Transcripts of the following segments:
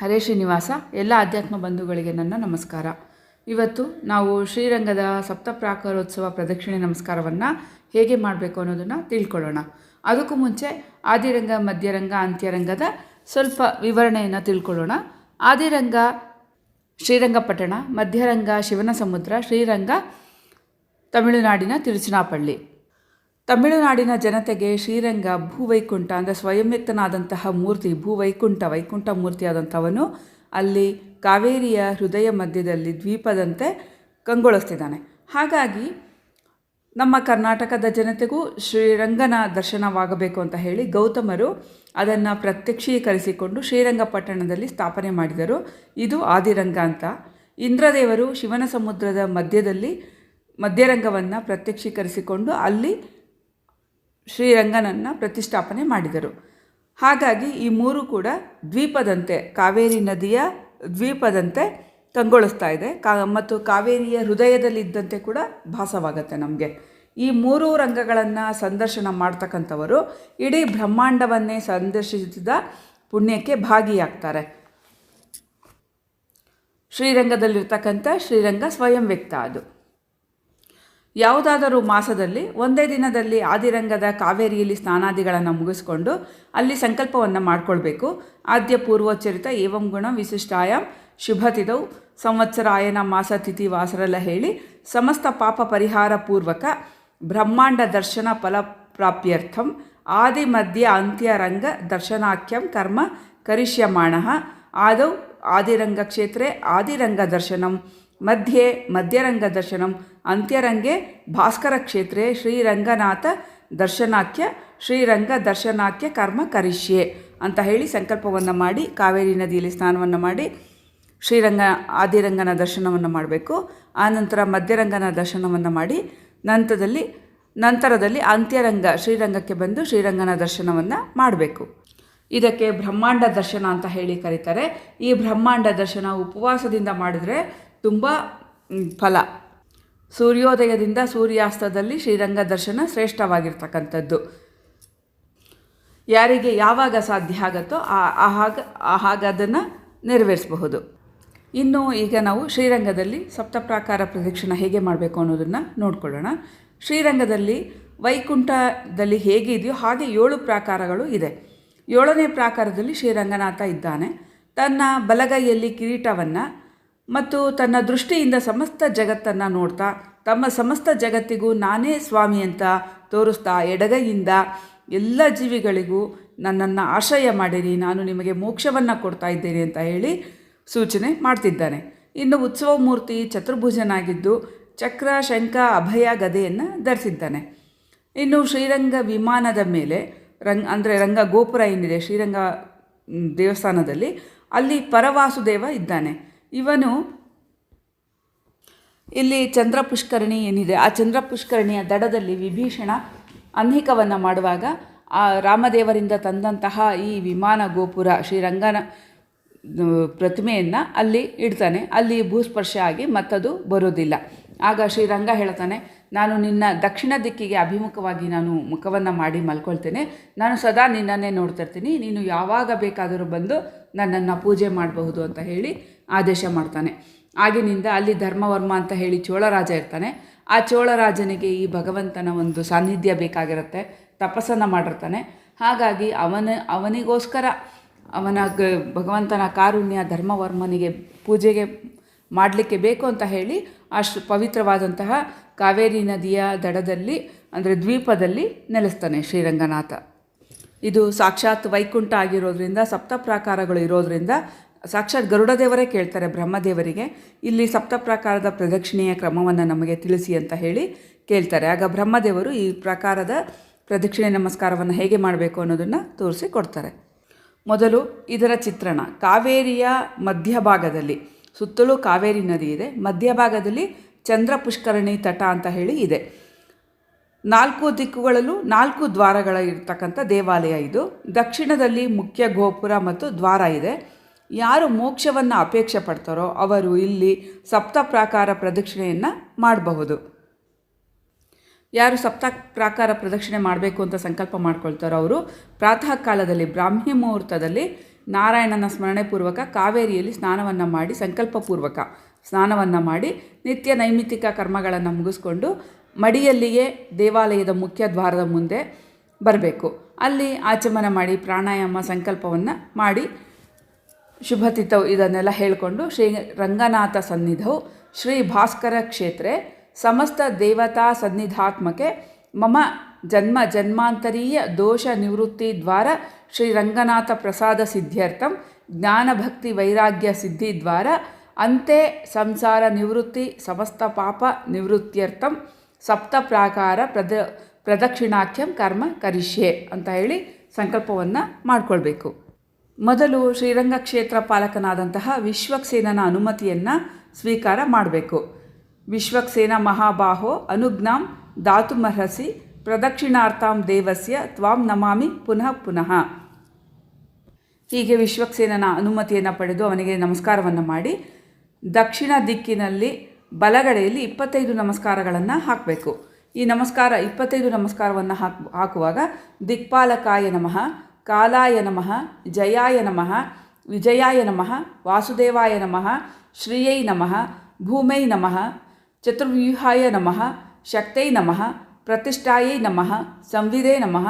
ಹರೇ ಶ್ರೀನಿವಾಸ, ಎಲ್ಲ ಆಧ್ಯಾತ್ಮ ಬಂಧುಗಳಿಗೆ ನನ್ನ ನಮಸ್ಕಾರ. ಇವತ್ತು ನಾವು ಶ್ರೀರಂಗದ ಸಪ್ತಪ್ರಾಕಾರೋತ್ಸವ ಪ್ರದಕ್ಷಿಣೆ ನಮಸ್ಕಾರವನ್ನು ಹೇಗೆ ಮಾಡಬೇಕು ಅನ್ನೋದನ್ನು ತಿಳ್ಕೊಳ್ಳೋಣ. ಅದಕ್ಕೂ ಮುಂಚೆ ಆದಿರಂಗ, ಮಧ್ಯರಂಗ, ಅಂತ್ಯರಂಗದ ಸ್ವಲ್ಪ ವಿವರಣೆಯನ್ನು ತಿಳ್ಕೊಳ್ಳೋಣ. ಆದಿರಂಗ ಶ್ರೀರಂಗಪಟ್ಟಣ ಮಧ್ಯರಂಗ ಶಿವನ ಸಮುದ್ರ ಶ್ರೀರಂಗ ತಮಿಳುನಾಡಿನ ತಿರುಚನಾಪಳ್ಳಿ ತಮಿಳುನಾಡಿನ ಜನತೆಗೆ ಶ್ರೀರಂಗ ಭೂವೈಕುಂಠ ಅಂದರೆ ಸ್ವಯಂವ್ಯಕ್ತನಾದಂತಹ ಮೂರ್ತಿ, ಭೂವೈಕುಂಠ ವೈಕುಂಠ ಮೂರ್ತಿಯಾದಂಥವನು ಅಲ್ಲಿ ಕಾವೇರಿಯ ಹೃದಯ ಮಧ್ಯದಲ್ಲಿ ದ್ವೀಪದಂತೆ ಕಂಗೊಳಿಸ್ತಿದ್ದಾನೆ. ಹಾಗಾಗಿ ನಮ್ಮ ಕರ್ನಾಟಕದ ಜನತೆಗೂ ಶ್ರೀರಂಗನ ದರ್ಶನವಾಗಬೇಕು ಅಂತ ಹೇಳಿ ಗೌತಮರು ಅದನ್ನು ಪ್ರತ್ಯಕ್ಷೀಕರಿಸಿಕೊಂಡು ಶ್ರೀರಂಗಪಟ್ಟಣದಲ್ಲಿ ಸ್ಥಾಪನೆ ಮಾಡಿದರು. ಇದು ಆದಿರಂಗ ಅಂತ. ಇಂದ್ರದೇವರು ಶಿವನ ಸಮುದ್ರದ ಮಧ್ಯದಲ್ಲಿ ಮಧ್ಯರಂಗವನ್ನು ಪ್ರತ್ಯಕ್ಷೀಕರಿಸಿಕೊಂಡು ಅಲ್ಲಿ ಶ್ರೀರಂಗನನ್ನು ಪ್ರತಿಷ್ಠಾಪನೆ ಮಾಡಿದರು. ಹಾಗಾಗಿ ಈ ಮೂರು ಕೂಡ ದ್ವೀಪದಂತೆ, ಕಾವೇರಿ ನದಿಯ ದ್ವೀಪದಂತೆ ಕಂಗೊಳಿಸ್ತಾ ಇದೆ. ಕಾ, ಮತ್ತು ಕಾವೇರಿಯ ಹೃದಯದಲ್ಲಿದ್ದಂತೆ ಕೂಡ ಭಾಸವಾಗುತ್ತೆ ನಮಗೆ. ಈ ಮೂರು ರಂಗಗಳನ್ನು ಸಂದರ್ಶನ ಮಾಡ್ತಕ್ಕಂಥವರು ಇಡೀ ಬ್ರಹ್ಮಾಂಡವನ್ನೇ ಸಂದರ್ಶಿಸಿದ ಪುಣ್ಯಕ್ಕೆ ಭಾಗಿಯಾಗ್ತಾರೆ. ಶ್ರೀರಂಗದಲ್ಲಿರ್ತಕ್ಕಂಥ ಶ್ರೀರಂಗ ಸ್ವಯಂ ವ್ಯಕ್ತ ಅದು. ಯಾವುದಾದರೂ ಮಾಸದಲ್ಲಿ ಒಂದೇ ದಿನದಲ್ಲಿ ಆದಿರಂಗದ ಕಾವೇರಿಯಲ್ಲಿ ಸ್ನಾನಾದಿಗಳನ್ನು ಮುಗಿಸ್ಕೊಂಡು ಅಲ್ಲಿ ಸಂಕಲ್ಪವನ್ನು ಮಾಡಿಕೊಳ್ಬೇಕು. ಆದ್ಯ ಪೂರ್ವೋಚ್ಚರಿತ ಏವಂ ಗುಣ ವಿಶಿಷ್ಟಾಯಂ ಶುಭತಿದೌ ಸಂವತ್ಸರಾಯನ ಮಾಸ ತಿಥಿ ವಾಸರೆಲ್ಲ ಹೇಳಿ ಸಮಸ್ತ ಪಾಪ ಪರಿಹಾರ ಪೂರ್ವಕ ಬ್ರಹ್ಮಾಂಡ ದರ್ಶನ ಫಲಪ್ರಾಪ್ಯರ್ಥಂ ಆದಿ ಮಧ್ಯ ಅಂತ್ಯರಂಗ ದರ್ಶನಾಖ್ಯಂ ಕರ್ಮ ಕರಿಷ್ಯಮಾಣ. ಆದೌ ಆದಿರಂಗ ಕ್ಷೇತ್ರೆ ಆದಿರಂಗ ದರ್ಶನಂ. ಮಧ್ಯೆ ಮಧ್ಯರಂಗ ದರ್ಶನಂ. ಅಂತ್ಯರಂಗೆ ಭಾಸ್ಕರ ಕ್ಷೇತ್ರೆ, ಶ್ರೀರಂಗನಾಥ ದರ್ಶನಾಖ್ಯ ಶ್ರೀರಂಗ ದರ್ಶನಾಖ್ಯ ಕರ್ಮ ಕರಿಷ್ಯೆ ಅಂತ ಹೇಳಿ ಸಂಕಲ್ಪವನ್ನು ಮಾಡಿ, ಕಾವೇರಿ ನದಿಯಲ್ಲಿ ಸ್ನಾನವನ್ನು ಮಾಡಿ, ಶ್ರೀರಂಗ ಆದಿರಂಗನ ದರ್ಶನವನ್ನು ಮಾಡಬೇಕು. ಆನಂತರ ಮಧ್ಯರಂಗನ ದರ್ಶನವನ್ನು ಮಾಡಿ ನಂತರದಲ್ಲಿ ನಂತರದಲ್ಲಿ ಅಂತ್ಯರಂಗ, ಶ್ರೀರಂಗಕ್ಕೆ ಬಂದು ಶ್ರೀರಂಗನ ದರ್ಶನವನ್ನು ಮಾಡಬೇಕು. ಇದಕ್ಕೆ ಬ್ರಹ್ಮಾಂಡ ದರ್ಶನ ಅಂತ ಹೇಳಿ ಕರೀತಾರೆ. ಈ ಬ್ರಹ್ಮಾಂಡ ದರ್ಶನ ಉಪವಾಸದಿಂದ ಮಾಡಿದರೆ ತುಂಬ ಫಲ. ಸೂರ್ಯೋದಯದಿಂದ ಸೂರ್ಯಾಸ್ತದಲ್ಲಿ ಶ್ರೀರಂಗ ದರ್ಶನ ಶ್ರೇಷ್ಠವಾಗಿರ್ತಕ್ಕಂಥದ್ದು. ಯಾರಿಗೆ ಯಾವಾಗ ಸಾಧ್ಯ ಆಗುತ್ತೋ ಆ ಹಾಗ ಆಗ ಅದನ್ನು ನೆರವೇರಿಸಬಹುದು. ಇನ್ನು ಈಗ ನಾವು ಶ್ರೀರಂಗದಲ್ಲಿ ಸಪ್ತಪ್ರಾಕಾರ ಪ್ರದಕ್ಷಿಣ ಹೇಗೆ ಮಾಡಬೇಕು ಅನ್ನೋದನ್ನು ನೋಡ್ಕೊಳ್ಳೋಣ. ಶ್ರೀರಂಗದಲ್ಲಿ ವೈಕುಂಠದಲ್ಲಿ ಹೇಗೆ ಇದೆಯೋ ಹಾಗೆ ಏಳು ಪ್ರಾಕಾರಗಳು ಇದೆ. ಏಳನೇ ಪ್ರಾಕಾರದಲ್ಲಿ ಶ್ರೀರಂಗನಾಥ ಇದ್ದಾನೆ. ತನ್ನ ಬಲಗೈಯಲ್ಲಿ ಕಿರೀಟವನ್ನು ಮತ್ತು ತನ್ನ ದೃಷ್ಟಿಯಿಂದ ಸಮಸ್ತ ಜಗತ್ತನ್ನು ನೋಡ್ತಾ, ತಮ್ಮ ಸಮಸ್ತ ಜಗತ್ತಿಗೂ ನಾನೇ ಸ್ವಾಮಿ ಅಂತ ತೋರಿಸ್ತಾ ಎಡಗೈಯಿಂದ ಎಲ್ಲ ಜೀವಿಗಳಿಗೂ ನನ್ನನ್ನು ಆಶ್ರಯ ಮಾಡಿರಿ, ನಾನು ನಿಮಗೆ ಮೋಕ್ಷವನ್ನು ಕೊಡ್ತಾ ಇದ್ದೇನೆ ಅಂತ ಹೇಳಿ ಸೂಚನೆ ಮಾಡ್ತಿದ್ದಾನೆ. ಇನ್ನು ಉತ್ಸವ ಮೂರ್ತಿ ಚತುರ್ಭುಜನಾಗಿದ್ದು ಚಕ್ರ, ಶಂಖ, ಅಭಯ ಗದೆಯನ್ನು ಧರಿಸಿದ್ದಾನೆ. ಇನ್ನು ಶ್ರೀರಂಗ ವಿಮಾನದ ಮೇಲೆ ರಂಗ್, ಅಂದರೆ ರಂಗ ಗೋಪುರ ಏನಿದೆ, ಶ್ರೀರಂಗ ದೇವಸ್ಥಾನದಲ್ಲಿ ಅಲ್ಲಿ ಪರವಾಸುದೇವ ಇದ್ದಾನೆ. ಇವನು ಇಲ್ಲಿ ಚಂದ್ರ ಪುಷ್ಕರಣಿ ಏನಿದೆ? ಆ ಚಂದ್ರ ಪುಷ್ಕರಣಿಯ ದಡದಲ್ಲಿ ವಿಭೀಷಣ ಅನೇಕವನ್ನು ಮಾಡುವಾಗ ಆ ರಾಮದೇವರಿಂದ ತಂದಂತಹ ಈ ವಿಮಾನ ಗೋಪುರ ಶ್ರೀರಂಗನ ಪ್ರತಿಮೆಯನ್ನು ಅಲ್ಲಿ ಇಡ್ತಾನೆ. ಅಲ್ಲಿ ಭೂಸ್ಪರ್ಶ ಆಗಿ ಮತ್ತದು ಬರೋದಿಲ್ಲ. ಆಗ ಶ್ರೀರಂಗ ಹೇಳ್ತಾನೆ, ನಾನು ನಿನ್ನ ದಕ್ಷಿಣ ದಿಕ್ಕಿಗೆ ಅಭಿಮುಖವಾಗಿ ನಾನು ಮುಖವನ್ನು ಮಾಡಿ ಮಲ್ಕೊಳ್ತೇನೆ. ನಾನು ಸದಾ ನಿನ್ನನ್ನೇ ನೋಡ್ತಿರ್ತೀನಿ. ನೀನು ಯಾವಾಗ ಬೇಕಾದರೂ ಬಂದು ನನ್ನನ್ನು ಪೂಜೆ ಮಾಡಬಹುದು ಅಂತ ಹೇಳಿ ಆದೇಶ ಮಾಡ್ತಾನೆ. ಆಗಿನಿಂದ ಅಲ್ಲಿ ಧರ್ಮವರ್ಮ ಅಂತ ಹೇಳಿ ಚೋಳರಾಜ ಇರ್ತಾನೆ. ಆ ಚೋಳರಾಜನಿಗೆ ಈ ಭಗವಂತನ ಒಂದು ಸಾನ್ನಿಧ್ಯ ಬೇಕಾಗಿರುತ್ತೆ. ತಪಸ್ಸನ್ನು ಮಾಡಿರ್ತಾನೆ. ಹಾಗಾಗಿ ಅವನ, ಅವನಿಗೋಸ್ಕರ ಅವನ ಭಗವಂತನ ಕಾರುಣ್ಯ ಧರ್ಮವರ್ಮನಿಗೆ ಪೂಜೆಗೆ ಮಾಡಲಿಕ್ಕೆ ಬೇಕು ಅಂತ ಹೇಳಿ ಅಷ್ಟು ಪವಿತ್ರವಾದಂತಹ ಕಾವೇರಿ ನದಿಯ ದಡದಲ್ಲಿ, ಅಂದರೆ ದ್ವೀಪದಲ್ಲಿ ನೆಲೆಸ್ತಾನೆ ಶ್ರೀರಂಗನಾಥ. ಇದು ಸಾಕ್ಷಾತ್ ವೈಕುಂಠ ಆಗಿರೋದ್ರಿಂದ ಸಪ್ತಪ್ರಾಕಾರಗಳು ಇರೋದ್ರಿಂದ ಸಾಕ್ಷಾತ್ ಗರುಡದೇವರೇ ಕೇಳ್ತಾರೆ ಬ್ರಹ್ಮದೇವರಿಗೆ, ಇಲ್ಲಿ ಸಪ್ತ ಪ್ರಕಾರದ ಪ್ರದಕ್ಷಿಣೆಯ ಕ್ರಮವನ್ನು ನಮಗೆ ತಿಳಿಸಿ ಅಂತ ಹೇಳಿ ಕೇಳ್ತಾರೆ. ಆಗ ಬ್ರಹ್ಮದೇವರು ಈ ಪ್ರಕಾರದ ಪ್ರದಕ್ಷಿಣೆ ನಮಸ್ಕಾರವನ್ನು ಹೇಗೆ ಮಾಡಬೇಕು ಅನ್ನೋದನ್ನು ತೋರಿಸಿ ಕೊಡ್ತಾರೆ. ಮೊದಲು ಇದರ ಚಿತ್ರಣ, ಕಾವೇರಿಯ ಮಧ್ಯಭಾಗದಲ್ಲಿ, ಸುತ್ತಲೂ ಕಾವೇರಿ ನದಿ ಇದೆ, ಮಧ್ಯಭಾಗದಲ್ಲಿ ಚಂದ್ರ ಪುಷ್ಕರಣಿ ತಟ ಅಂತ ಹೇಳಿ ಇದೆ. ನಾಲ್ಕು ದಿಕ್ಕುಗಳಲ್ಲೂ ನಾಲ್ಕು ದ್ವಾರಗಳ ಇರ್ತಕ್ಕಂಥ ದೇವಾಲಯ ಇದು. ದಕ್ಷಿಣದಲ್ಲಿ ಮುಖ್ಯ ಗೋಪುರ ಮತ್ತು ದ್ವಾರ ಇದೆ. ಯಾರು ಮೋಕ್ಷವನ್ನು ಅಪೇಕ್ಷೆ ಪಡ್ತಾರೋ ಅವರು ಇಲ್ಲಿ ಸಪ್ತ ಪ್ರಾಕಾರ ಪ್ರದಕ್ಷಿಣೆಯನ್ನು ಮಾಡಬಹುದು. ಯಾರು ಸಪ್ತ ಪ್ರಾಕಾರ ಪ್ರದಕ್ಷಿಣೆ ಮಾಡಬೇಕು ಅಂತ ಸಂಕಲ್ಪ ಮಾಡ್ಕೊಳ್ತಾರೋ ಅವರು ಪ್ರಾತಃ ಕಾಲದಲ್ಲಿ ಬ್ರಾಹ್ಮಿ ಮುಹೂರ್ತದಲ್ಲಿ ನಾರಾಯಣನ ಸ್ಮರಣೆ ಪೂರ್ವಕ ಕಾವೇರಿಯಲ್ಲಿ ಸ್ನಾನವನ್ನು ಮಾಡಿ ಸಂಕಲ್ಪಪೂರ್ವಕ ಸ್ನಾನವನ್ನು ಮಾಡಿ ನಿತ್ಯ ನೈಮಿತ್ತಿಕ ಕರ್ಮಗಳನ್ನು ಮುಗಿಸ್ಕೊಂಡು ಮಡಿಯಲ್ಲಿಯೇ ದೇವಾಲಯದ ಮುಖ್ಯ ದ್ವಾರದ ಮುಂದೆ ಬರಬೇಕು. ಅಲ್ಲಿ ಆಚಮನ ಮಾಡಿ ಪ್ರಾಣಾಯಾಮ ಸಂಕಲ್ಪವನ್ನು ಮಾಡಿ ಶುಭತಿಥೌ ಇದನ್ನೆಲ್ಲ ಹೇಳಿಕೊಂಡು ಶ್ರೀ ರಂಗನಾಥ ಸನ್ನಿಧೌ, ಶ್ರೀ ಭಾಸ್ಕರ ಕ್ಷೇತ್ರ, ಸಮಸ್ತ ದೇವತಾ ಸನ್ನಿಧಾತ್ಮಕೆ ಮಮ ಜನ್ಮ ಜನ್ಮಾಂತರೀಯ ದೋಷ ನಿವೃತ್ತಿ ದ್ವಾರ ಶ್ರೀ ರಂಗನಾಥ ಪ್ರಸಾದ ಸಿದ್ಧ್ಯರ್ಥಂ ಜ್ಞಾನಭಕ್ತಿ ವೈರಾಗ್ಯ ಸಿದ್ಧಿ ದ್ವಾರ, ಅಂತೆ ಸಂಸಾರ ನಿವೃತ್ತಿ ಸಮಸ್ತ ಪಾಪ ನಿವೃತ್ತ್ಯರ್ಥಂ, ಸಪ್ತ ಪ್ರಾಕಾರ ಪ್ರದ ಪ್ರದಕ್ಷಿಣಾಖ್ಯಂ ಕರ್ಮ ಕರಿಷ್ಯೆ ಅಂತ ಹೇಳಿ ಸಂಕಲ್ಪವನ್ನು ಮಾಡಿಕೊಳ್ಬೇಕು. ಮೊದಲು ಶ್ರೀರಂಗ ಕ್ಷೇತ್ರ ಪಾಲಕನಾದಂತಹ ವಿಶ್ವಕ್ಸೇನನ ಅನುಮತಿಯನ್ನು ಸ್ವೀಕಾರ ಮಾಡಬೇಕು. ವಿಶ್ವಕ್ಸೇನ ಮಹಾಬಾಹೋ ಅನುಜ್ಞಾಂ ದಾತುಮರ್ಹಸಿ ಪ್ರದಕ್ಷಿಣಾರ್ಥಾಂ ದೇವಸ್ಯ ತ್ವಾಂ ನಮಾಮಿ ಪುನಃ ಪುನಃ. ಹೀಗೆ ವಿಶ್ವಕ್ಸೇನನ ಅನುಮತಿಯನ್ನು ಪಡೆದು ಅವನಿಗೆ ನಮಸ್ಕಾರವನ್ನು ಮಾಡಿ ದಕ್ಷಿಣ ದಿಕ್ಕಿನಲ್ಲಿ ಬಲಗಡೆಯಲ್ಲಿ ಇಪ್ಪತ್ತೈದು ನಮಸ್ಕಾರಗಳನ್ನು ಹಾಕಬೇಕು. ಈ ನಮಸ್ಕಾರ ಇಪ್ಪತ್ತೈದು ನಮಸ್ಕಾರವನ್ನು ಹಾಕ್ ಹಾಕುವಾಗ ದಿಕ್ಪಾಲಕಾಯ ನಮಃ ಕಾಲಾಯ ನಮಃ ಜಯಾಯ ನಮಃ ವಿಜಯಾಯ ನಮಃ ವಾಸುದೇವಾಯ ನಮಃ ಶ್ರೀಯೈ ನಮಃ ಭೂಮೈ ನಮಃ ಚತುರ್ವ್ಯೂಹಾಯ ನಮಃ ಶಕ್ತೈ ನಮಃ ಪ್ರತಿಷ್ಠಾಯೈ ನಮಃ ಸಂವಿದೇ ನಮಃ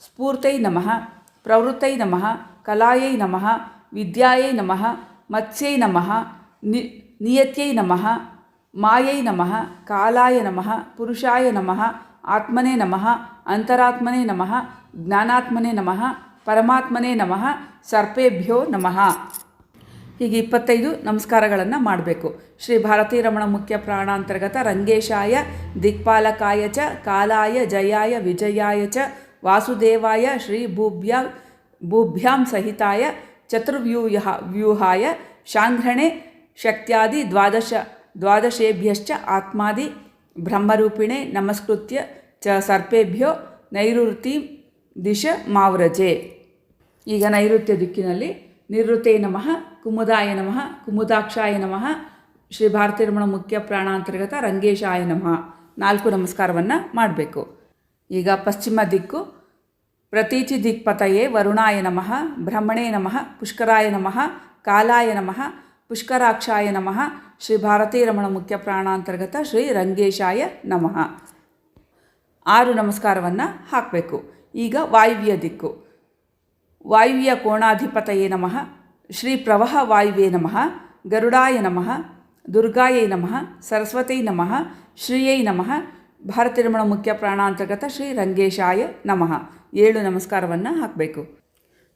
ಸ್ಫೂರ್ತೈ ನಮಃ ಪ್ರವೃತ್ತೈ ನಮಃ ಕಲಾಯೈ ನಮಃ ವಿದ್ಯಾಯೈ ನಮಃ ಮತ್ಸ್ಯೈ ನಮಃ ನಿ ನಿಯತ್ಯೈ ನಮಃ ಮಾಯೈ ನಮಃ ಕಾಲಾಯ ನಮಃ ಪುರುಷಾಯ ನಮಃ ಆತ್ಮನೇ ನಮಃ ಅಂತರಾತ್ಮನೇ ನಮಃ ಜ್ಞಾನಾತ್ಮನೇ ನಮಃ ಪರಮಾತ್ಮನೇ ನಮಃ, ಸರ್ಪೇಭ್ಯೋ ನಮಃ. ಹೀಗೆ ಇಪ್ಪತ್ತೈದು ನಮಸ್ಕಾರಗಳನ್ನು ಮಾಡಬೇಕು. ಶ್ರೀ ಭಾರತೀ ರಮಣ ಮುಖ್ಯ ಪ್ರಾಣಾಂತರ್ಗತ ರಂಗೇಶಾಯ, ದಿಕ್ಪಾಲಕಾಯ ಚ, ಕಾಲಾಯ ಜಯಾಯ, ವಿಜಯಾಯ ಚ, ವಾಸುದೇವಾಯ, ಶ್ರೀ ಭೂಭ್ಯ, ಭೂಭ್ಯಾಂ ಸಹಿತಾಯ, ಚತುರ್ವ್ಯೂಹ, ವ್ಯೂಹಾಯ, ಶಾಂಘ್ರಣೆ, ಶಕ್ತ್ಯಾದಿ, ದ್ವಾದಶ, ದ್ವಾದಶೇಭ್ಯಶ್ಚ, ಆತ್ಮಾದಿ, ಬ್ರಹ್ಮರೂಪಿಣೆ, ನಮಸ್ಕೃತ್ಯ ಚ, ಸರ್ಪೇಭ್ಯೋ ನೈಋತಿ ದಿಶ ಮಾವ್ರಜೆ. ಈಗ ನೈಋತ್ಯ ದಿಕ್ಕಿನಲ್ಲಿ ನಿವೃತ್ತೇ ನಮಃ, ಕುಮುದಾಯ ನಮಃ, ಕುಮುದಾಕ್ಷಾಯ ನಮಃ, ಶ್ರೀ ಭಾರತೀ ರಮಣ ಮುಖ್ಯ ಪ್ರಾಣಾಂತರ್ಗತ ರಂಗೇಶಾಯ ನಮಃ. ನಾಲ್ಕು ನಮಸ್ಕಾರವನ್ನು ಮಾಡಬೇಕು. ಈಗ ಪಶ್ಚಿಮ ದಿಕ್ಕು ಪ್ರತೀಚಿ ದಿಕ್ಪತಯೇ ವರುಣಾಯ ನಮಃ, ಬ್ರಹ್ಮಣೇ ನಮಃ, ಪುಷ್ಕರಾಯ ನಮಃ, ಕಾಲಾಯ ನಮಃ, ಪುಷ್ಕರಾಕ್ಷಾಯ ನಮಃ, ಶ್ರೀ ಭಾರತೀ ರಮಣ ಮುಖ್ಯ ಪ್ರಾಣಾಂತರ್ಗತ ಶ್ರೀ ರಂಗೇಶಾಯ ನಮಃ. ಆರು ನಮಸ್ಕಾರವನ್ನು ಹಾಕಬೇಕು. ಈಗ ವಾಯುವ್ಯ ದಿಕ್ಕು. ವಾಯುವ್ಯ ಕೋಣಾಧಿಪತಯೇ ನಮಃ. ಶ್ರೀ ಪ್ರವಹ ವಾಯುವೇ ನಮಃ. ಗರುಡಾಯ ನಮಃ. ದುರ್ಗಾಯೈ ನಮಃ. ಸರಸ್ವತೈ ನಮಃ. ಶ್ರೀಯೈ ನಮಃ. ಭಾರತಿರ್ಮಣ ರಮಣ ಮುಖ್ಯ ಪ್ರಾಣಾಂತರ್ಗತ ಶ್ರೀ ರಂಗೇಶಾಯ ನಮಃ. ಏಳು ನಮಸ್ಕಾರವನ್ನು ಹಾಕಬೇಕು.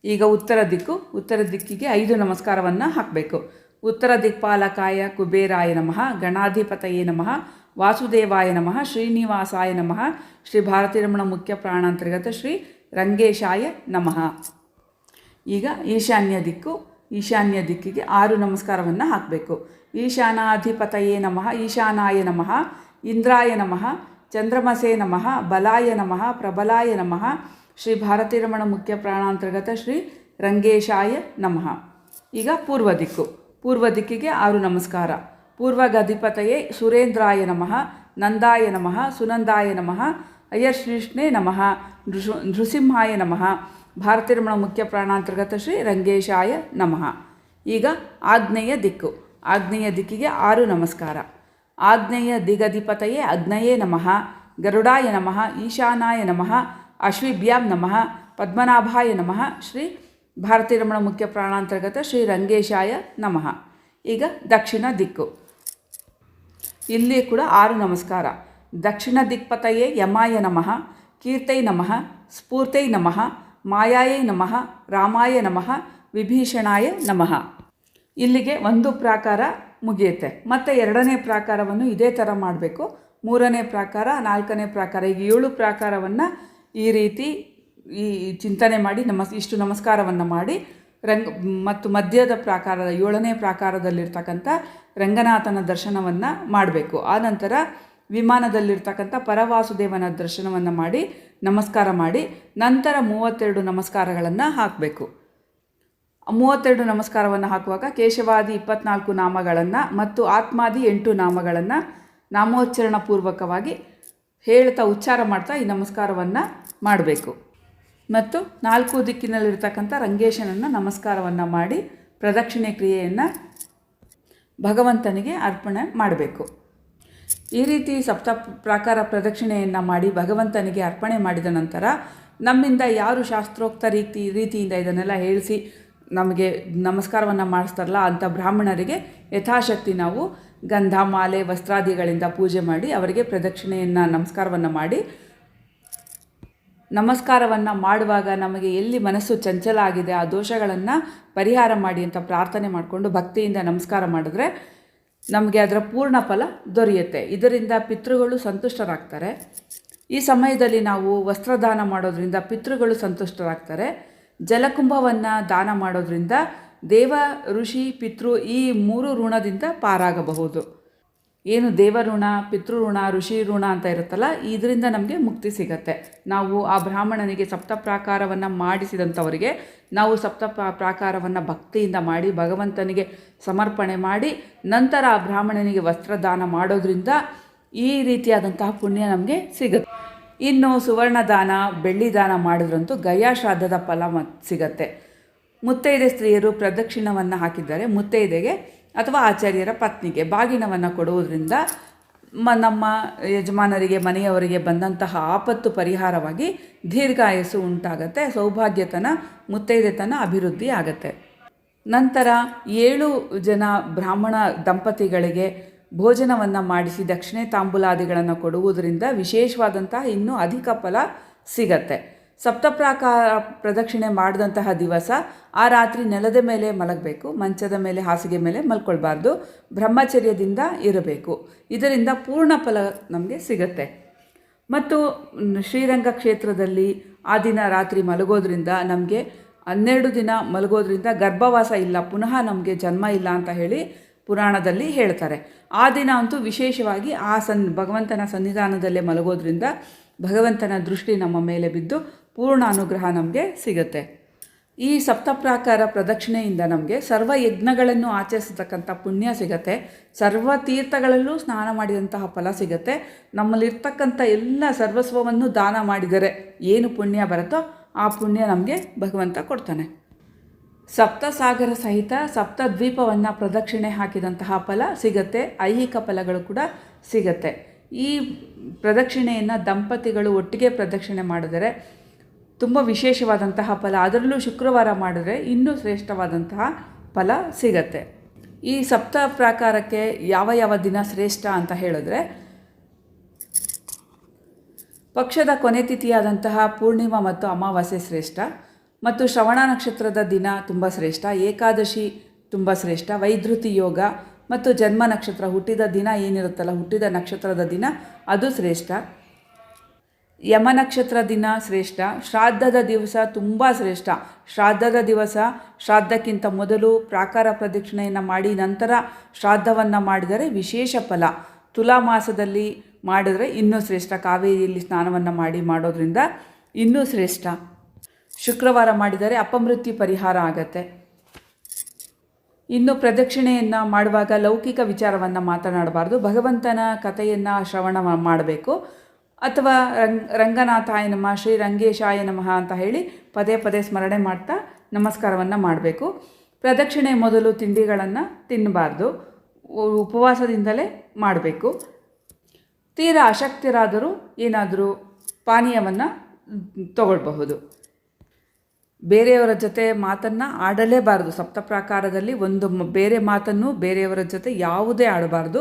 ಈಗ ಉತ್ತರ ದಿಕ್ಕು. ಉತ್ತರ ದಿಕ್ಕಿಗೆ ಐದು ನಮಸ್ಕಾರವನ್ನು ಹಾಕಬೇಕು. ಉತ್ತರ ದಿಕ್ಪಾಲಕಾಯ ಕುಬೇರಾಯ ನಮಃ. ಗಣಾಧಿಪತಯೇ ನಮಃ. ವಾಸುದೇವಾಯ ನಮಃ, ಶ್ರೀನಿವಾಸಾಯ ನಮಃ, ಶ್ರೀ ಭಾರತೀರಮಣ ಮುಖ್ಯ ಪ್ರಾಣಾಂತರ್ಗತ ಶ್ರೀ ರಂಗೇಶಾಯ ನಮಃ. ಈಗ ಈಶಾನ್ಯ ದಿಕ್ಕು, ಈಶಾನ್ಯ ದಿಕ್ಕಿಗೆ ಆರು ನಮಸ್ಕಾರವನ್ನು ಹಾಕಬೇಕು. ಈಶಾನಾಧಿಪತಯೇ ನಮಃ, ಈಶಾನಾಯ ನಮಃ, ಇಂದ್ರಾಯ ನಮಃ, ಚಂದ್ರಮಸೇ ನಮಃ, ಬಲಾಯ ನಮಃ, ಪ್ರಬಲಾಯ ನಮಃ, ಶ್ರೀ ಭಾರತೀರಮಣ ಮುಖ್ಯ ಪ್ರಾಣಾಂತರ್ಗತ ಶ್ರೀ ರಂಗೇಶಾಯ ನಮಃ. ಈಗ ಪೂರ್ವ ದಿಕ್ಕು, ಪೂರ್ವ ದಿಕ್ಕಿಗೆ ಆರು ನಮಸ್ಕಾರ. ಪೂರ್ವಗಧಿಪತಯೇ ಸುರೇಂದ್ರಾಯ ನಮಃ, ನಂದಾಯ ನಮಃ, ಸುನಂದಾಯ ನಮಃ ಅಯ್ಯಶ್ರೀಷ್ಣೇ ನಮಃ, ನೃಷು, ನೃಸಿಂಹಾಯ ನಮಃ, ಭಾರತೀರ್ಮಣ ರಮಣ ಮುಖ್ಯ ಪ್ರಾಣಾಂತರ್ಗತ ಶ್ರೀ ರಂಗೇಶಾಯ ನಮಃ. ಈಗ ಆಗ್ನೇಯ ದಿಕ್ಕು. ಆಗ್ನೇಯ ದಿಕ್ಕಿಗೆ ಆರು ನಮಸ್ಕಾರ. ಆಗ್ನೇಯ ದಿಗಧಿಪತಯೇ ಅಗ್ನಯೇ ನಮಃ, ಗರುಡಾಯ ನಮಃ, ಈಶಾನಾಯ ನಮಃ, ಅಶ್ವಿಭ್ಯಾಂ ನಮಃ, ಪದ್ಮನಾಭಾಯ ನಮಃ, ಶ್ರೀ ಭಾರತೀರಮಣ ಮುಖ್ಯ ಪ್ರಾಣಾಂತರ್ಗತ ಶ್ರೀ ರಂಗೇಶಾಯ ನಮಃ. ಈಗ ದಕ್ಷಿಣ ದಿಕ್ಕು. ಇಲ್ಲಿ ಕೂಡ ಆರು ನಮಸ್ಕಾರ. ದಕ್ಷಿಣ ದಿಕ್ಪತಯೇ ಯಮಾಯ ನಮಃ, ಕೀರ್ತೈ ನಮಃ, ಸ್ಫೂರ್ತೈ ನಮಃ, ಮಾಯಾಯೈ ನಮಃ, ರಾಮಾಯ ನಮಃ, ವಿಭೀಷಣಾಯ ನಮಃ. ಇಲ್ಲಿಗೆ ಒಂದು ಪ್ರಾಕಾರ ಮುಗಿಯುತ್ತೆ. ಮತ್ತು ಎರಡನೇ ಪ್ರಾಕಾರವನ್ನು ಇದೇ ಥರ ಮಾಡಬೇಕು. ಮೂರನೇ ಪ್ರಾಕಾರ, ನಾಲ್ಕನೇ ಪ್ರಾಕಾರ, ಈಗ ಏಳು ಪ್ರಾಕಾರವನ್ನು ಈ ರೀತಿ ಈ ಚಿಂತನೆ ಮಾಡಿ, ನಮಸ್, ಇಷ್ಟು ನಮಸ್ಕಾರವನ್ನು ಮಾಡಿ ರಂಗ, ಮತ್ತು ಮಧ್ಯದ ಪ್ರಾಕಾರದ, ಏಳನೇ ಪ್ರಾಕಾರದಲ್ಲಿರ್ತಕ್ಕಂಥ ರಂಗನಾಥನ ದರ್ಶನವನ್ನು ಮಾಡಬೇಕು. ಆನಂತರ ವಿಮಾನದಲ್ಲಿರ್ತಕ್ಕಂಥ ಪರವಾಸುದೇವನ ದರ್ಶನವನ್ನು ಮಾಡಿ, ನಮಸ್ಕಾರ ಮಾಡಿ, ನಂತರ ಮೂವತ್ತೆರಡು ನಮಸ್ಕಾರಗಳನ್ನು ಹಾಕಬೇಕು. ಮೂವತ್ತೆರಡು ನಮಸ್ಕಾರವನ್ನು ಹಾಕುವಾಗ ಕೇಶವಾದಿ ಇಪ್ಪತ್ನಾಲ್ಕು ನಾಮಗಳನ್ನು ಮತ್ತು ಆತ್ಮಾದಿ ಎಂಟು ನಾಮಗಳನ್ನು ನಾಮೋಚ್ಚರಣ ಪೂರ್ವಕವಾಗಿ ಹೇಳ್ತಾ, ಉಚ್ಚಾರ ಮಾಡ್ತಾ ಈ ನಮಸ್ಕಾರವನ್ನು ಮಾಡಬೇಕು. ಮತ್ತು ನಾಲ್ಕು ದಿಕ್ಕಿನಲ್ಲಿರ್ತಕ್ಕಂಥ ರಂಗೇಶನನ್ನು ನಮಸ್ಕಾರವನ್ನು ಮಾಡಿ ಪ್ರದಕ್ಷಿಣೆ ಕ್ರಿಯೆಯನ್ನು ಭಗವಂತನಿಗೆ ಅರ್ಪಣೆ ಮಾಡಬೇಕು. ಈ ರೀತಿ ಸಪ್ತ ಪ್ರಾಕಾರ ಪ್ರದಕ್ಷಿಣೆಯನ್ನು ಮಾಡಿ ಭಗವಂತನಿಗೆ ಅರ್ಪಣೆ ಮಾಡಿದ ನಂತರ ನಮ್ಮಿಂದ ಯಾರು ಶಾಸ್ತ್ರೋಕ್ತ ರೀತಿ, ರೀತಿಯಿಂದ ಇದನ್ನೆಲ್ಲ ಹೇಳಿಸಿ ನಮಗೆ ನಮಸ್ಕಾರವನ್ನು ಮಾಡಿಸ್ತಾರಲ್ಲ ಅಂಥ ಬ್ರಾಹ್ಮಣರಿಗೆ ಯಥಾಶಕ್ತಿ ನಾವು ಗಂಧ ಮಾಲೆ ವಸ್ತ್ರಾದಿಗಳಿಂದ ಪೂಜೆ ಮಾಡಿ ಅವರಿಗೆ ಪ್ರದಕ್ಷಿಣೆಯನ್ನು, ನಮಸ್ಕಾರವನ್ನು ಮಾಡಿ ನಮಸ್ಕಾರವನ್ನು ಮಾಡುವಾಗ ನಮಗೆ ಎಲ್ಲಿ ಮನಸ್ಸು ಚಂಚಲ ಆಗಿದೆ, ಆ ದೋಷಗಳನ್ನು ಪರಿಹಾರ ಮಾಡಿ ಅಂತ ಪ್ರಾರ್ಥನೆ ಮಾಡಿಕೊಂಡು ಭಕ್ತಿಯಿಂದ ನಮಸ್ಕಾರ ಮಾಡಿದ್ರೆ ನಮಗೆ ಅದರ ಪೂರ್ಣ ಫಲ ದೊರೆಯುತ್ತೆ. ಇದರಿಂದ ಪಿತೃಗಳು ಸಂತುಷ್ಟರಾಗ್ತಾರೆ. ಈ ಸಮಯದಲ್ಲಿ ನಾವು ವಸ್ತ್ರದಾನ ಮಾಡೋದರಿಂದ ಪಿತೃಗಳು ಸಂತುಷ್ಟರಾಗ್ತಾರೆ. ಜಲಕುಂಭವನ್ನು ದಾನ ಮಾಡೋದರಿಂದ ದೇವ, ಋಷಿ, ಪಿತೃ ಈ ಮೂರು ಋಣದಿಂದ ಪಾರಾಗಬಹುದು. ಏನು ದೇವಋಣ, ಪಿತೃಋಣ ಋಷಿ ಋಣ ಅಂತ ಇರುತ್ತಲ್ಲ, ಇದರಿಂದ ನಮಗೆ ಮುಕ್ತಿ ಸಿಗತ್ತೆ. ನಾವು ಆ ಬ್ರಾಹ್ಮಣನಿಗೆ ಸಪ್ತ ಪ್ರಾಕಾರವನ್ನು ಮಾಡಿಸಿದಂಥವರಿಗೆ, ನಾವು ಸಪ್ತ ಪ್ರಾ- ಪ್ರಾಕಾರವನ್ನು ಭಕ್ತಿಯಿಂದ ಮಾಡಿ, ಭಗವಂತನಿಗೆ ಸಮರ್ಪಣೆ ಮಾಡಿ, ನಂತರ ಆ ಬ್ರಾಹ್ಮಣನಿಗೆ ವಸ್ತ್ರದಾನ ಮಾಡೋದ್ರಿಂದ ಈ ರೀತಿಯಾದಂತಹ ಪುಣ್ಯ ನಮಗೆ ಸಿಗುತ್ತೆ. ಇನ್ನು ಸುವರ್ಣದಾನ ಬೆಳ್ಳಿ ದಾನ ಮಾಡಿದ್ರಂತೂ ಗಯಾ ಶ್ರಾದ್ದದ ಫಲ ಸಿಗತ್ತೆ. ಮುತ್ತೈದೆ ಸ್ತ್ರೀಯರು ಪ್ರದಕ್ಷಿಣವನ್ನು ಹಾಕಿದ್ದಾರೆ. ಮುತ್ತೈದೆಗೆ ಅಥವಾ ಆಚಾರ್ಯರ ಪತ್ನಿಗೆ ಬಾಗಿನವನ್ನು ಕೊಡುವುದರಿಂದ ಮ ನಮ್ಮ ಯಜಮಾನರಿಗೆ, ಮನೆಯವರಿಗೆ ಬಂದಂತಹ ಆಪತ್ತು ಪರಿಹಾರವಾಗಿ ದೀರ್ಘಾಯಸ್ಸು ಉಂಟಾಗತ್ತೆ, ಸೌಭಾಗ್ಯತನ, ಮುತ್ತೈದೆತನ ಅಭಿವೃದ್ಧಿ ಆಗತ್ತೆ. ನಂತರ ಏಳು ಜನ ಬ್ರಾಹ್ಮಣ ದಂಪತಿಗಳಿಗೆ ಭೋಜನವನ್ನು ಮಾಡಿಸಿ ದಕ್ಷಿಣೆ ತಾಂಬೂಲಾದಿಗಳನ್ನು ಕೊಡುವುದರಿಂದ ವಿಶೇಷವಾದಂತಹ ಇನ್ನೂ ಅಧಿಕ ಫಲ ಸಿಗತ್ತೆ. ಸಪ್ತಪ್ರಾಕಾರ ಪ್ರದಕ್ಷಿಣೆ ಮಾಡಿದಂತಹ ದಿವಸ ಆ ರಾತ್ರಿ ನೆಲದ ಮೇಲೆ ಮಲಗಬೇಕು, ಮಂಚದ ಮೇಲೆ, ಹಾಸಿಗೆ ಮೇಲೆ ಮಲ್ಕೊಳ್ಬಾರ್ದು, ಬ್ರಹ್ಮಚರ್ಯದಿಂದ ಇರಬೇಕು. ಇದರಿಂದ ಪೂರ್ಣ ಫಲ ನಮಗೆ ಸಿಗತ್ತೆ. ಮತ್ತು ಶ್ರೀರಂಗ ಕ್ಷೇತ್ರದಲ್ಲಿ ಆ ದಿನ ರಾತ್ರಿ ಮಲಗೋದ್ರಿಂದ ನಮಗೆ ಹನ್ನೆರಡು ದಿನ ಮಲಗೋದ್ರಿಂದ ಗರ್ಭವಾಸ ಇಲ್ಲ, ಪುನಃ ನಮಗೆ ಜನ್ಮ ಇಲ್ಲ ಅಂತ ಹೇಳಿ ಪುರಾಣದಲ್ಲಿ ಹೇಳ್ತಾರೆ. ಆ ದಿನ ಅಂತೂ ವಿಶೇಷವಾಗಿ ಆ ಸನ್, ಭಗವಂತನ ಸನ್ನಿಧಾನದಲ್ಲೇ ಮಲಗೋದ್ರಿಂದ ಭಗವಂತನ ದೃಷ್ಟಿ ನಮ್ಮ ಮೇಲೆ ಬಿದ್ದು ಪೂರ್ಣ ಅನುಗ್ರಹ ನಮಗೆ ಸಿಗುತ್ತೆ. ಈ ಸಪ್ತಪ್ರಾಕಾರ ಪ್ರದಕ್ಷಿಣೆಯಿಂದ ನಮಗೆ ಸರ್ವ ಯಜ್ಞಗಳನ್ನು ಆಚರಿಸತಕ್ಕಂಥ ಪುಣ್ಯ ಸಿಗತ್ತೆ. ಸರ್ವ ತೀರ್ಥಗಳಲ್ಲೂ ಸ್ನಾನ ಮಾಡಿದಂತಹ ಫಲ ಸಿಗತ್ತೆ. ನಮ್ಮಲ್ಲಿರ್ತಕ್ಕಂಥ ಎಲ್ಲ ಸರ್ವಸ್ವವನ್ನು ದಾನ ಮಾಡಿದರೆ ಏನು ಪುಣ್ಯ ಬರುತ್ತೋ ಆ ಪುಣ್ಯ ನಮಗೆ ಭಗವಂತ ಕೊಡ್ತಾನೆ. ಸಪ್ತಸಾಗರ ಸಹಿತ ಸಪ್ತದ್ವೀಪವನ್ನು ಪ್ರದಕ್ಷಿಣೆ ಹಾಕಿದಂತಹ ಫಲ ಸಿಗತ್ತೆ. ಐಹಿಕ ಫಲಗಳು ಕೂಡ ಸಿಗತ್ತೆ. ಈ ಪ್ರದಕ್ಷಿಣೆಯನ್ನು ದಂಪತಿಗಳು ಒಟ್ಟಿಗೆ ಪ್ರದಕ್ಷಿಣೆ ಮಾಡಿದರೆ ತುಂಬ ವಿಶೇಷವಾದಂತಹ ಫಲ. ಅದರಲ್ಲೂ ಶುಕ್ರವಾರ ಮಾಡಿದ್ರೆ ಇನ್ನೂ ಶ್ರೇಷ್ಠವಾದಂತಹ ಫಲ ಸಿಗತ್ತೆ. ಈ ಸಪ್ತ ಪ್ರಾಕಾರಕ್ಕೆ ಯಾವ ಯಾವ ದಿನ ಶ್ರೇಷ್ಠ ಅಂತ ಹೇಳಿದ್ರೆ, ಪಕ್ಷದ ಕೊನೆ ತಿಥಿಯಾದಂತಹ ಪೂರ್ಣಿಮಾ ಮತ್ತು ಅಮಾವಾಸ್ಯೆ ಶ್ರೇಷ್ಠ ಮತ್ತು ಶ್ರವಣ ನಕ್ಷತ್ರದ ದಿನ ತುಂಬ ಶ್ರೇಷ್ಠ. ಏಕಾದಶಿ ತುಂಬ ಶ್ರೇಷ್ಠ. ವೈಧೃತಿ ಯೋಗ ಮತ್ತು ಜನ್ಮ ನಕ್ಷತ್ರ ಹುಟ್ಟಿದ ದಿನ ಏನಿರುತ್ತಲ್ಲ, ಹುಟ್ಟಿದ ನಕ್ಷತ್ರದ ದಿನ ಅದು ಶ್ರೇಷ್ಠ. ಯಮ ನಕ್ಷತ್ರ ದಿನ ಶ್ರೇಷ್ಠ. ಶ್ರಾದ್ದದ ದಿವಸ ತುಂಬ ಶ್ರೇಷ್ಠ. ಶ್ರಾದ್ದದ ದಿವಸ ಶ್ರಾದ್ದಕ್ಕಿಂತ ಮೊದಲು ಪ್ರಾಕಾರ ಪ್ರದಕ್ಷಿಣೆಯನ್ನು ಮಾಡಿ ನಂತರ ಶ್ರಾದ್ದವನ್ನು ಮಾಡಿದರೆ ವಿಶೇಷ ಫಲ. ತುಲಾ ಮಾಸದಲ್ಲಿ ಮಾಡಿದರೆ ಇನ್ನೂ ಶ್ರೇಷ್ಠ. ಕಾವೇರಿಯಲ್ಲಿ ಸ್ನಾನವನ್ನು ಮಾಡಿ ಮಾಡೋದ್ರಿಂದ ಇನ್ನೂ ಶ್ರೇಷ್ಠ. ಶುಕ್ರವಾರ ಮಾಡಿದರೆ ಅಪಮೃತ್ಯು ಪರಿಹಾರ ಆಗತ್ತೆ. ಇನ್ನು ಪ್ರದಕ್ಷಿಣೆಯನ್ನು ಮಾಡುವಾಗ ಲೌಕಿಕ ವಿಚಾರವನ್ನು ಮಾತನಾಡಬಾರ್ದು. ಭಗವಂತನ ಕಥೆಯನ್ನು ಶ್ರವಣ ಮಾಡಬೇಕು. ಅಥವಾ ರಂಗ್, ರಂಗನಾಥಾಯ ನಮಃ, ಶ್ರೀ ರಂಗೇಶಾಯ ನಮಃ ಅಂತ ಹೇಳಿ ಪದೇ ಪದೇ ಸ್ಮರಣೆ ಮಾಡ್ತಾ ನಮಸ್ಕಾರವನ್ನು ಮಾಡಬೇಕು. ಪ್ರದಕ್ಷಿಣೆ ಮೊದಲು ತಿಂಡಿಗಳನ್ನು ತಿನ್ನಬಾರ್ದು. ಉಪವಾಸದಿಂದಲೇ ಮಾಡಬೇಕು. ತೀರಾ ಅಶಕ್ತಿರಾದರೂ ಏನಾದರೂ ಪಾನೀಯವನ್ನು ತಗೊಳ್ಬಹುದು. ಬೇರೆಯವರ ಜೊತೆ ಮಾತನ್ನು ಆಡಲೇಬಾರದು. ಸಪ್ತಪ್ರಾಕಾರದಲ್ಲಿ ಒಂದು ಬೇರೆ ಮಾತನ್ನು ಬೇರೆಯವರ ಜೊತೆ ಯಾವುದೇ ಆಡಬಾರ್ದು.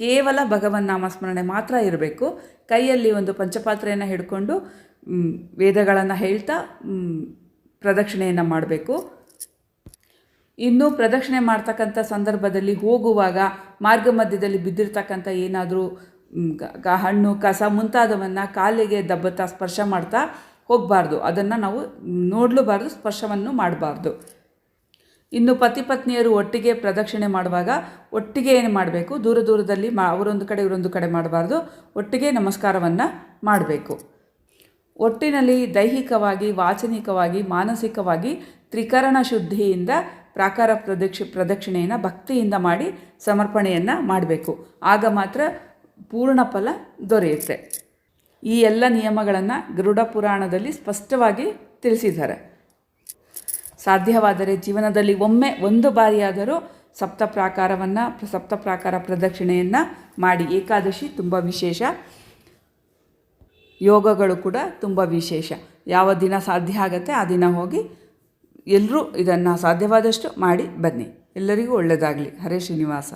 ಕೇವಲ ಭಗವನ್ ನಾಮಸ್ಮರಣೆ ಮಾತ್ರ ಇರಬೇಕು. ಕೈಯಲ್ಲಿ ಒಂದು ಪಂಚಪಾತ್ರೆಯನ್ನು ಹಿಡ್ಕೊಂಡು ವೇದಗಳನ್ನು ಹೇಳ್ತಾ ಪ್ರದಕ್ಷಿಣೆಯನ್ನು ಮಾಡಬೇಕು. ಇನ್ನು ಪ್ರದಕ್ಷಿಣೆ ಮಾಡ್ತಕ್ಕಂಥ ಸಂದರ್ಭದಲ್ಲಿ ಹೋಗುವಾಗ, ಮಾರ್ಗ ಮಧ್ಯದಲ್ಲಿ ಬಿದ್ದಿರ್ತಕ್ಕಂಥ ಏನಾದರೂ ಹಣ್ಣು, ಕಸ ಮುಂತಾದವನ್ನು ಕಾಲಿಗೆ ದಬ್ಬತ್ತಾ ಸ್ಪರ್ಶ ಮಾಡ್ತಾ ಹೋಗಬಾರ್ದು. ಅದನ್ನು ನಾವು ನೋಡಲೂಬಾರ್ದು, ಸ್ಪರ್ಶವನ್ನು ಮಾಡಬಾರ್ದು. ಇನ್ನು ಪತಿ ಪತ್ನಿಯರು ಒಟ್ಟಿಗೆ ಪ್ರದಕ್ಷಿಣೆ ಮಾಡುವಾಗ ಒಟ್ಟಿಗೆ ಏನು ಮಾಡಬೇಕು? ದೂರ ದೂರದಲ್ಲಿ ಮಾ ಅವರೊಂದು ಕಡೆ, ಇವರೊಂದು ಕಡೆ ಮಾಡಬಾರ್ದು. ಒಟ್ಟಿಗೆ ನಮಸ್ಕಾರವನ್ನು ಮಾಡಬೇಕು. ಒಟ್ಟಿನಲ್ಲಿ ದೈಹಿಕವಾಗಿ, ವಾಚನಿಕವಾಗಿ, ಮಾನಸಿಕವಾಗಿ ತ್ರಿಕರಣ ಶುದ್ಧಿಯಿಂದ ಪ್ರಾಕಾರ ಪ್ರದಕ್ಷಿ ಪ್ರದಕ್ಷಿಣೆಯನ್ನು ಭಕ್ತಿಯಿಂದ ಮಾಡಿ ಸಮರ್ಪಣೆಯನ್ನು ಮಾಡಬೇಕು. ಆಗ ಮಾತ್ರ ಪೂರ್ಣ ಫಲ ದೊರೆಯುತ್ತೆ. ಈ ಎಲ್ಲ ನಿಯಮಗಳನ್ನು ಗರುಡ ಪುರಾಣದಲ್ಲಿ ಸ್ಪಷ್ಟವಾಗಿ ತಿಳಿಸಿದ್ದಾರೆ. ಸಾಧ್ಯವಾದರೆ ಜೀವನದಲ್ಲಿ ಒಮ್ಮೆ ಒಂದು ಬಾರಿಯಾದರೂ ಸಪ್ತ ಪ್ರಾಕಾರವನ್ನು, ಸಪ್ತ ಪ್ರಾಕಾರ ಪ್ರದಕ್ಷಿಣೆಯನ್ನು ಮಾಡಿ. ಏಕಾದಶಿ ತುಂಬ ವಿಶೇಷ. ಯೋಗಗಳು ಕೂಡ ತುಂಬ ವಿಶೇಷ. ಯಾವ ದಿನ ಸಾಧ್ಯ ಆಗುತ್ತೆ ಆ ದಿನ ಹೋಗಿ ಎಲ್ಲರೂ ಇದನ್ನು ಸಾಧ್ಯವಾದಷ್ಟು ಮಾಡಿ ಬನ್ನಿ. ಎಲ್ಲರಿಗೂ ಒಳ್ಳೆಯದಾಗಲಿ ಹರೇ ಶ್ರೀನಿವಾಸ.